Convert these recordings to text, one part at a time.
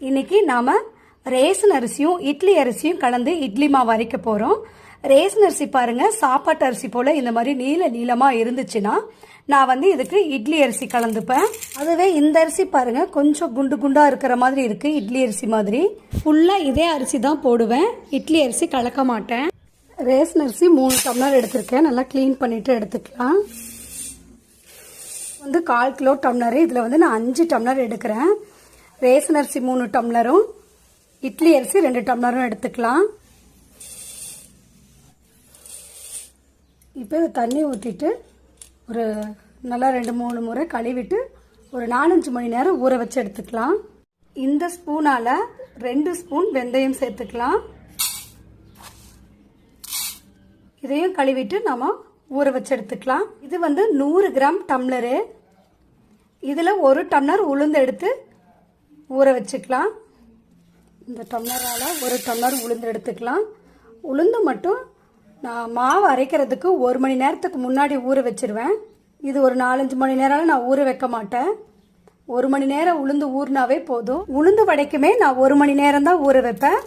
இன்னைக்கு நாம ரேசன் அரிசியும் இட்லி அரிசியும் கலந்து இட்லி மாவு அரைக்க போறோம். ரேசன் அரிசி பாருங்க சாப்பாட்டு அரிசி போல இந்த மாதிரி நீல நீளமா இருந்துச்சுன்னா நான் வந்து இதுக்கு இட்லி அரிசி கலந்துப்பேன். அதுவே இந்த அரிசி பாருங்க கொஞ்சம் குண்டு குண்டா இருக்கிற மாதிரி இருக்கு இட்லி அரிசி மாதிரி. ஃபுல்லா இதே அரிசி தான் போடுவேன். இட்லி அரிசி கலக்க மாட்டேன். ரேசன் அரிசி மூணு டம்ளர் எடுத்திருக்கேன். நல்லா க்ளீன் பண்ணிட்டு எடுத்துக்கலாம். வந்து கால் கிலோ டம்ளரு இதில் வந்து நான் அஞ்சு டம்ளர் எடுக்கிறேன். ரேசன் அரிசி மூணு டம்ளரும் இட்லி அரிசி ரெண்டு டம்ளரும் எடுத்துக்கலாம். இப்போ இதை தண்ணி ஊற்றிட்டு ஒரு நல்லா ரெண்டு மூணு முறை கழுவிட்டு ஒரு நாலஞ்சு மணி நேரம் ஊற வச்சு எடுத்துக்கலாம். இந்த ஸ்பூனால் ரெண்டு ஸ்பூன் வெந்தயம் சேர்த்துக்கலாம். இதையும் கழுவிட்டு நம்ம ஊற வச்சு எடுத்துக்கலாம். இது வந்து நூறு கிராம் டம்ளரு. இதில் ஒரு டம்ளர் உளுந்து எடுத்து ஊற வச்சுக்கலாம். இந்த டம்ளரால் ஒரு டம்ளர் உளுந்து எடுத்துக்கலாம். உளுந்து மட்டும் நான் மாவு அரைக்கிறதுக்கு ஒரு மணி நேரத்துக்கு முன்னாடி ஊற வச்சிருவேன். இது ஒரு நாலஞ்சு மணி நேரம் நான் ஊற வைக்க மாட்டேன். ஒரு மணி நேரம் உளுந்து ஊறினாவே போதும். உளுந்து வடைக்குமே நான் ஒரு மணி நேரம் தான் ஊற வைப்பேன்.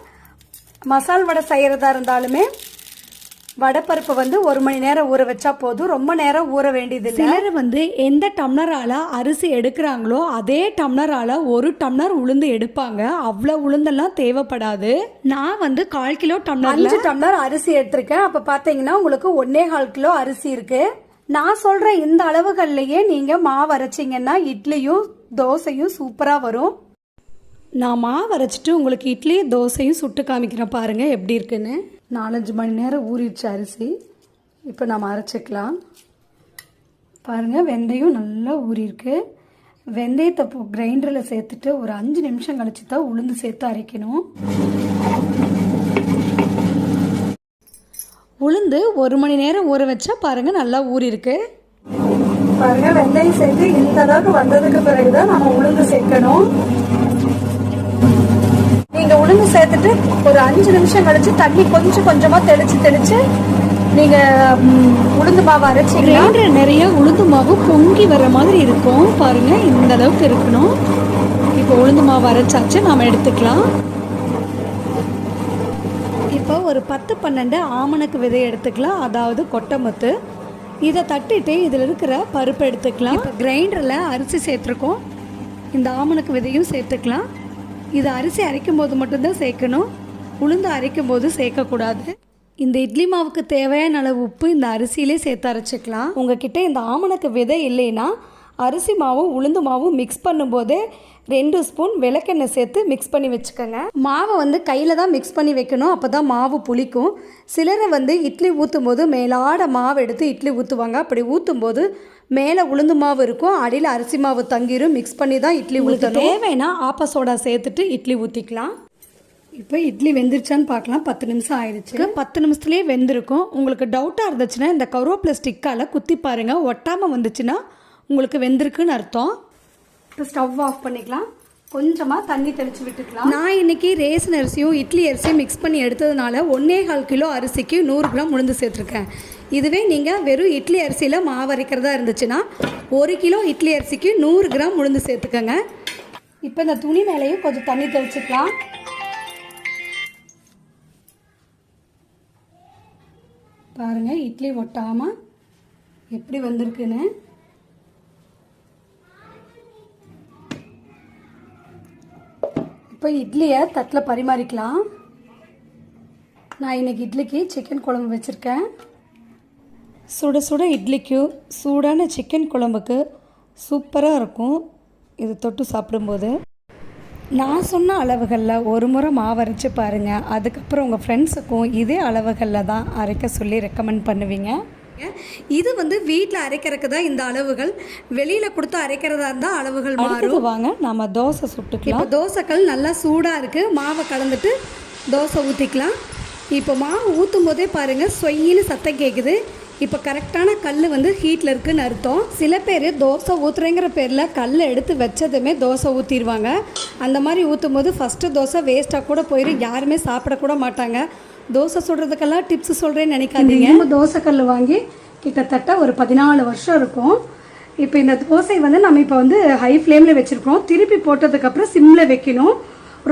மசால் வடை செய்கிறதா இருந்தாலுமே வடைப்பருப்பு வந்து ஒரு மணி நேரம் ஊற வச்சா போதும். ரொம்ப நேரம் ஊற வேண்டியது சிலர் வந்து எந்த டம்ளரால அரிசி எடுக்கிறாங்களோ அதே டம்ளரால ஒரு டம்ளர் உளுந்து எடுப்பாங்க. அவ்வளோ உளுந்தெல்லாம் தேவைப்படாது. நான் வந்து கால் கிலோ டம்ளர் அஞ்சு டம்ளர் அரிசி எடுத்திருக்கேன். அப்ப பாத்தீங்கன்னா உங்களுக்கு ஒன்னே கால் கிலோ அரிசி இருக்கு. நான் சொல்ற இந்த அளவுகள்லயே நீங்க மாவு அரைச்சிங்கன்னா இட்லியும் தோசையும் சூப்பரா வரும். நான் மாவு அரைச்சிட்டு உங்களுக்கு இட்லி தோசையும் சுட்டு காமிக்கிறேன் பாருங்க எப்படி இருக்குன்னு. நாலஞ்சு மணி நேரம் ஊறிடுச்சு அரிசி. இப்போ நம்ம அரைச்சிக்கலாம். பாருங்கள் வெந்தயம் நல்லா ஊறியிருக்கு. வெந்தயத்தை இப்போ கிரைண்டரில் சேர்த்துட்டு ஒரு அஞ்சு நிமிஷம் கழிச்சு தான் உளுந்து சேர்த்து அரைக்கணும். உளுந்து ஒரு மணி நேரம் ஊற வச்சா பாருங்கள் நல்லா ஊறியிருக்கு. பாருங்கள் வெந்தயம் சேர்த்து இந்த அளவுக்கு வந்ததுக்கு பிறகு தான் நம்ம உளுந்து சேர்க்கணும். நீங்க உளுந்து சேர்த்துட்டு ஒரு அஞ்சு நிமிஷம் கழிச்சு தண்ணி கொஞ்சம் கொஞ்சமா தெளிச்சு தெளிச்சு நீங்க உளுந்து மாவு அரைச்சிங்கன்னா நிறைய உளுந்து மாவு பொங்கி வர மாதிரி இருக்கும். பாருங்க இந்த அளவுக்கு இருக்கணும். இப்போ உளுந்து மாவு அரைச்சாச்சு நாம எடுத்துக்கலாம். இப்போ ஒரு பத்து பன்னெண்டு ஆமணக்கு விதை எடுத்துக்கலாம். அதாவது கொட்டமுத்து. இதை தட்டிட்டு இதில் இருக்கிற பருப்பு எடுத்துக்கலாம். இப்போ கிரைண்டரில் அரிசி சேர்த்துருக்கோம். இந்த ஆமணக்கு விதையும் சேர்த்துக்கலாம். இது அரிசி அரைக்கும் போது மட்டும்தான் சேர்க்கணும். உளுந்து அரைக்கும் போது சேர்க்கக்கூடாது. இந்த இட்லி மாவுக்கு தேவையான அளவு உப்பு இந்த அரிசியிலே சேர்த்து அரைச்சிக்கலாம். உங்ககிட்ட இந்த ஆமணக்கு விதை இல்லைன்னா அரிசி மாவும் உளுந்து மாவும் மிக்ஸ் பண்ணும்போதே ரெண்டு ஸ்பூன் விளக்கெண்ணெய் சேர்த்து மிக்ஸ் பண்ணி வச்சுக்கோங்க. மாவை வந்து கையில் தான் மிக்ஸ் பண்ணி வைக்கணும். அப்போ தான் மாவு புளிக்கும். சிலரை வந்து இட்லி ஊற்றும் போது மேலாட மாவு எடுத்து இட்லி ஊற்றுவாங்க அப்படி ஊற்றும் போது மேலே உளுந்து மாவு இருக்கும். அடியில் அரிசி மாவு தங்கிரும். மிக்ஸ் பண்ணி தான் இட்லி ஊற்றணும் தேவைன்னா ஆப்ப சோடா சேர்த்துட்டு இட்லி ஊற்றிக்கலாம் இப்போ இட்லி வெந்துருச்சான்னு பார்க்கலாம். பத்து நிமிஷம் ஆயிடுச்சு. பத்து நிமிஷத்துலேயே வெந்திருக்கும். உங்களுக்கு டவுட்டாக இருந்துச்சுன்னா இந்த கருவேப்பிலை ஸ்டிக்கால் குத்தி பாருங்கள் ஒட்டாமல் வந்துச்சுன்னா உங்களுக்கு வெந்திருக்குன்னு அர்த்தம்? இப்போ ஸ்டவ் ஆஃப் பண்ணிக்கலாம். கொஞ்சமாக தண்ணி தெளித்து விட்டுக்கலாம். நான் இன்னைக்கு ரேசன் அரிசியும் இட்லி அரிசியும் மிக்ஸ் பண்ணி எடுத்ததுனால ஒன்றே கால் கிலோ அரிசிக்கு நூறு கிராம் உளுந்து சேர்த்துருக்கேன். இதுவே நீங்கள் வெறும் இட்லி அரிசியில் மாவு அரைக்கிறதா இருந்துச்சுன்னா ஒரு கிலோ இட்லி அரிசிக்கு நூறு கிராம் உளுந்து சேர்த்துக்கோங்க. இப்போ இந்த துணி மேலேயும் கொஞ்சம் தண்ணி தெளிச்சுக்கலாம். பாருங்க இட்லி ஒட்டாமல் எப்படி வந்திருக்குன்னு. இப்போ இட்லியை தட்டில் பரிமாறிக்கலாம். நான் இன்னைக்கு இட்லிக்கு சிக்கன் குழம்பு வச்சுருக்கேன். சுட சுட இட்லிக்கு சூடான சிக்கன் குழம்புக்கு சூப்பராக இருக்கும். இது தொட்டு சாப்பிடும்போது. நான் சொன்ன அளவுகளில் ஒரு முறை மாவு அரைச்சி பாருங்கள் அதுக்கப்புறம் உங்கள் ஃப்ரெண்ட்ஸுக்கும் இதே அளவுகளில் தான் அரைக்க சொல்லி ரெக்கமெண்ட் பண்ணுவீங்க. இது வந்து வீட்டில் அரைக்கிறதுக்கு தான் இந்த அளவுகள்? வெளியில் கொடுத்து அரைக்கிறதா இருந்தால் அளவுகள் மாறும். வாங்க நம்ம தோசை சுட்டுக்கலாம். இப்போ தோசைக்கல் நல்லா சூடாக இருக்குது மாவை கலந்துட்டு தோசை ஊற்றிக்கலாம் இப்போ மாவு ஊற்றும் போதே பாருங்கள் சொயின்னு சத்தம் கேட்குது இப்போ கரெக்டான கல் வந்து ஹீட்டில் இருக்குன்னு அர்த்தம். சில பேர் தோசை ஊற்றுறேங்கிற பேரில் கல் எடுத்து வச்சதுமே தோசை ஊற்றிடுவாங்க அந்த மாதிரி ஊற்றும் போது ஃபஸ்ட்டு தோசை வேஸ்ட்டாக கூட போயிடும் யாருமே சாப்பிடக்கூட மாட்டாங்க. தோசை சுடுறதுக்கெல்லாம் டிப்ஸ் சொல்கிறேன்னு நினைக்காதீங்க. நம்ம தோசைக்கல் வாங்கி கிட்டத்தட்ட ஒரு பதினாலு வருஷம் இருக்கும். இப்போ இந்த தோசை வந்து நம்ம இப்போ வந்து ஹை ஃப்ளேமில் வச்சுருக்கோம் திருப்பி போட்டதுக்கப்புறம் சிம்மில் வைக்கணும்.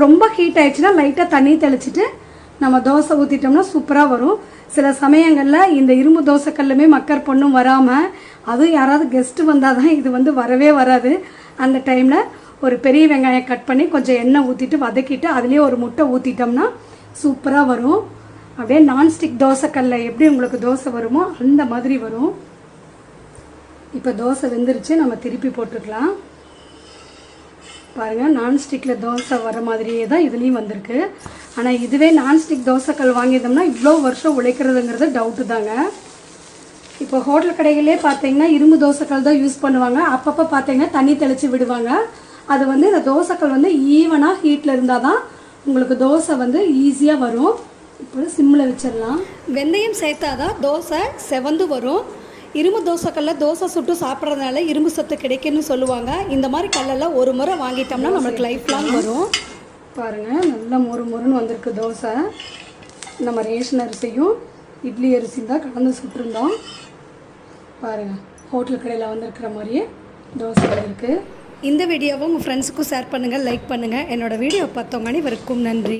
ரொம்ப ஹீட் ஆயிடுச்சுன்னா லைட்டாக தண்ணி தெளிச்சிட்டு நம்ம தோசை ஊற்றிட்டோம்னா சூப்பராக வரும். சில சமயங்களில் இந்த இரும்பு தோசைக்கல்லுமே மக்கர் பொண்ணும் வராமல் அதுவும் யாராவது கெஸ்ட்டு வந்தால் தான் இது வந்து வரவே வராது. அந்த டைமில் ஒரு பெரிய வெங்காயம் கட் பண்ணி கொஞ்சம் எண்ணெய் ஊற்றிட்டு வதக்கிட்டு அதுலேயே ஒரு முட்டை ஊற்றிட்டோம்னா சூப்பராக வரும். அப்படியே நான்ஸ்டிக் தோசைக்கல்ல எப்படி உங்களுக்கு தோசை வருமோ அந்த மாதிரி வரும். இப்போ தோசை வெந்துருச்சு நம்ம திருப்பி போட்டுக்கலாம். பாருங்கள் நான்ஸ்டிக்கில் தோசை வர மாதிரியே தான் இதுலேயும் வந்திருக்கு. ஆனால் இதுவே நான்ஸ்டிக் தோசைக்கல் வாங்கியிருந்தோம்னா இவ்வளோ வருஷம் உழைக்கிறதுங்கிறது டவுட்டு தாங்க. இப்போ ஹோட்டல் கடைகளே பார்த்தீங்கன்னா இரும்பு தோசைக்கல் தான் யூஸ் பண்ணுவாங்க. அப்பப்போ பார்த்தீங்கன்னா தண்ணி தெளித்து விடுவாங்க. அது வந்து இந்த தோசைக்கல் வந்து ஈவனாக ஹீட்டில் இருந்தால் தான் உங்களுக்கு தோசை வந்து ஈஸியாக வரும். இப்போ சிம்மில் வச்சிடலாம். வெந்தயம் சேர்த்தாதான் தோசை செவந்து வரும். இரும்பு தோசைக்கல்ல தோசை சுட்டு சாப்பிட்றதுனால இரும்பு சத்து கிடைக்குன்னு சொல்லுவாங்க. இந்த மாதிரி கல்லெல்லாம் ஒரு முறை வாங்கிட்டோம்னா நம்மளுக்கு லைஃப் லாங் வரும். பாருங்கள் நல்லா மொறு மொறுன்னு வந்திருக்கு தோசை. நம்ம ரேஷன் அரிசியும் இட்லி அரிசியும் தான் கலந்து சுட்டிருந்தோம். பாருங்கள் ஹோட்டல் கடையில் வந்திருக்கிற மாதிரியே தோசை வந்திருக்கு. இந்த வீடியோவை உங்கள் ஃப்ரெண்ட்ஸுக்கும் ஷேர் பண்ணுங்கள் லைக் பண்ணுங்கள் என்னோட வீடியோ பார்த்தவங்க அனைவருக்கும் நன்றி.